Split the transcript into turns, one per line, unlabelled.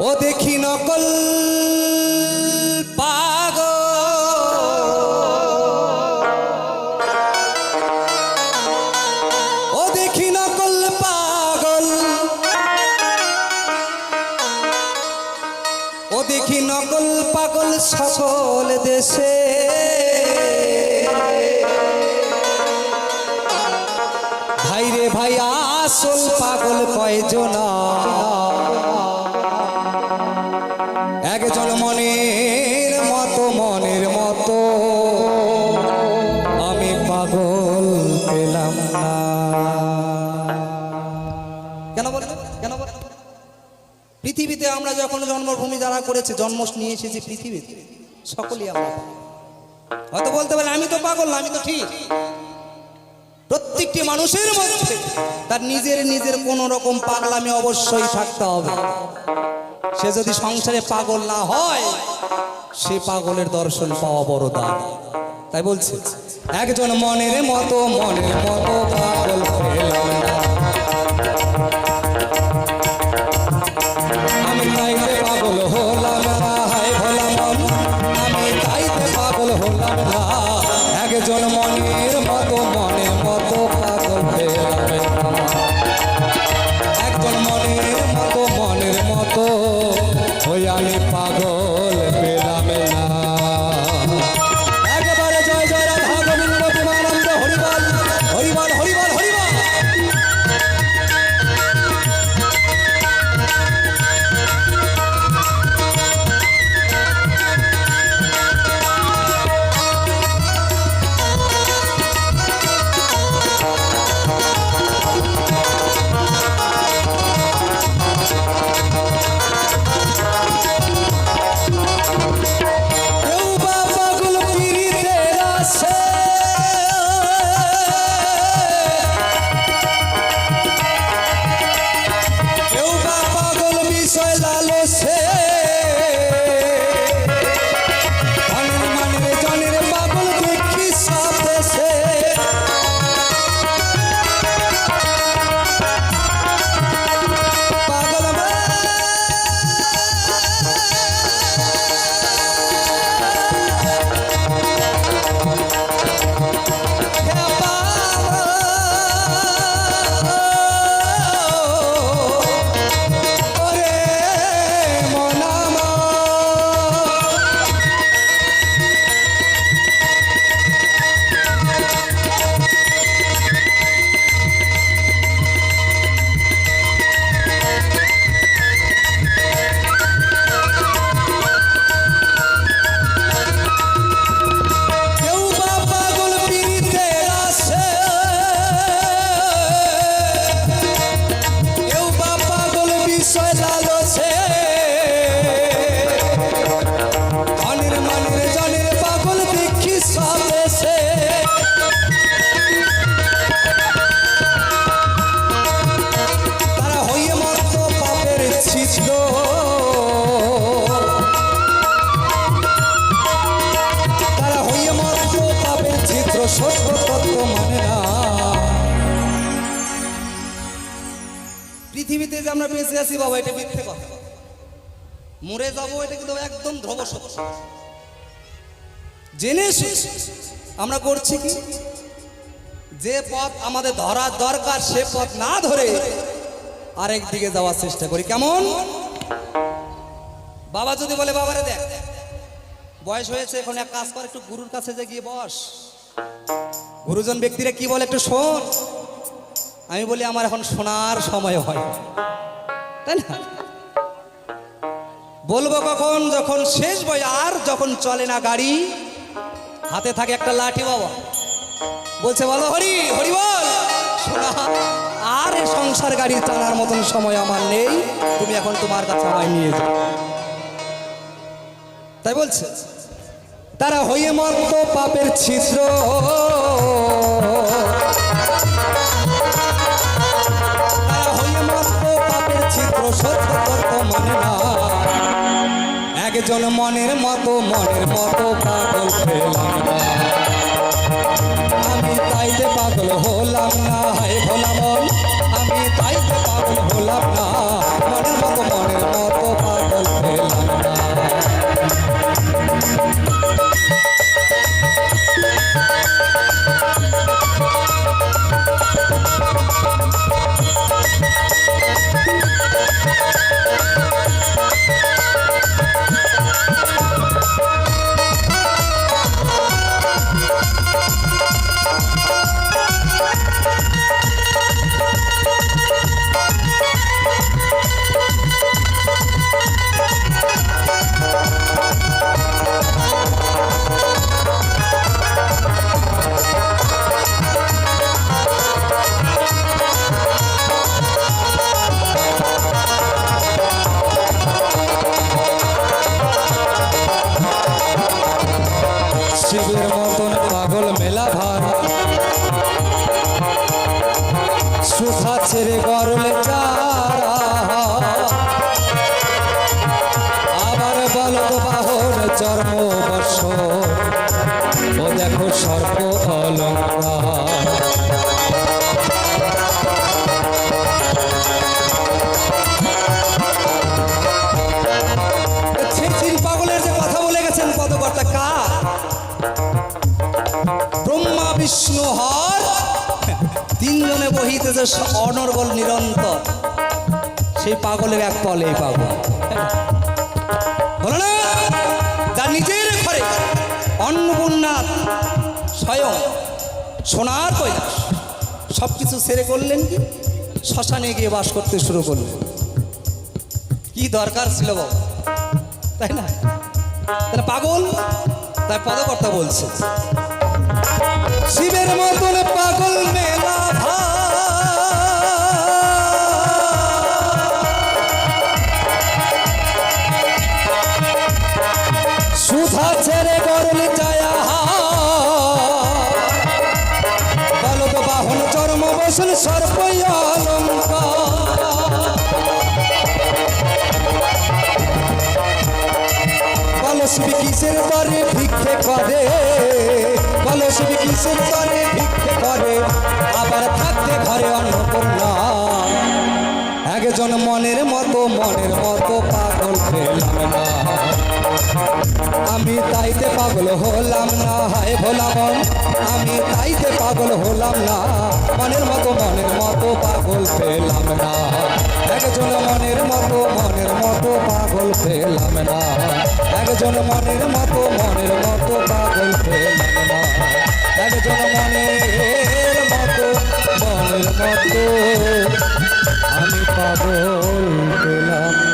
ও দেখি নকল পাগ ও দেখি নকল পাগল। ও দেখি নকল পাগল সকল দেশে। ভাই রে ভাই, আসল পাগল কয়জনা একজন মনের মতো মনের মতো। আমি পাগল পেলাম না। কেন বললেন কেন বললেন পৃথিবীতে আমরা যখন জন্মভূমি যারা করেছে জন্ম নিয়ে এসেছি পৃথিবীতে, সকলেই আমরা হয়তো বলতে পারে, আমি তো পাগল না, আমি তো ঠিক। প্রত্যেকটি মানুষের মধ্যে তার নিজের নিজের কোনো রকম পাগলামি অবশ্যই থাকতে হবে। সে যদি সংসারে পাগল না হয়, সে পাগলের দর্শন পাওয়া বড় দাম তাই বলছে, একজন মনের মতো মনের মতো পাগল পৃথিবীতে যে আমরা বেঁচে আছি বাবা, এটা মিথ্যে কথা। মরে যাব, এটা কিন্তু একদম ধ্রব সত্য। জেনে আমরা করছি কি? যে পথ আমাদের ধরার দরকার, সে পথ না ধরে আরেক দিকে যাওয়ার চেষ্টা করি। কেমন? বাবা যদি বলে, বাবারে দেখ, বয়স হয়েছে, এখন এক কাজ কর, একটু গুরুর কাছে যে গিয়ে বস। গুরুজন ব্যক্তিরা কি বলে, একটু শোন। আমি বলি, আমার এখন শোনার সময় হয়। তাই না? বলব কখন? যখন শেষ বই আর যখন চলে না গাড়ি, হাতে থাকে একটা লাঠি বাবা। বলছে, বলো হরি হরি বল। আর সংসার গাড়ি চালার মতন সময় আমার নেই। তুমি এখন তোমার কাছে আমায় নিয়ে যাও। তাই বলছে, তারা হইয়ে মর্ত পাপের ছিদ্র। একজন মনের মতো মনের মতো পাগল পেলাম না। আমি তাইতে পাগল হলাম না, হায় ভোলা বল আমি তাইতে পাগল হলাম না। চর্ম বর্ষ ও দেখো সর্ব অলঙ্কার পাগলের যে কথা বলে গেছেন পদকর্তা কা ব্রহ্মা, বিষ্ণু, হর। তিনজনে বহিতেছে অনর্গল নিরন্তর। সেই পাগলের এক পলে এই পাগল। সোনার কৈলাস। সব কিছু সেরে করলেন কি? শ্মশানে গিয়ে বাস করতে শুরু করলেন। কি দরকার ছিল বাবা? তাই না? তাহলে পাগল? তার পদকর্তা বলছে। শিবের মতন পাগল মেলা সুধা কলসবি কিসের তরে ভিক্ষে করে কলসবি কিসের তরে ভিক্ষে করে আবার থাকতে ঘরে অন্নপূর্ণা একজন মনের মতো মনের মতো পাগল পেলাম না আমি তাইতে পাগল হলাম না, হায় ভোলামন আমি তাইতে পাগল হলাম না। মনের মতো মনের মতো পাগল পেলাম না। একজন মনের মতো মনের মতো পাগল পেলাম না। একজন মনের মতো মনের মতো পাগল পেলাম না। একজন মনের মতো মনের মতো আমি পাগল পেলাম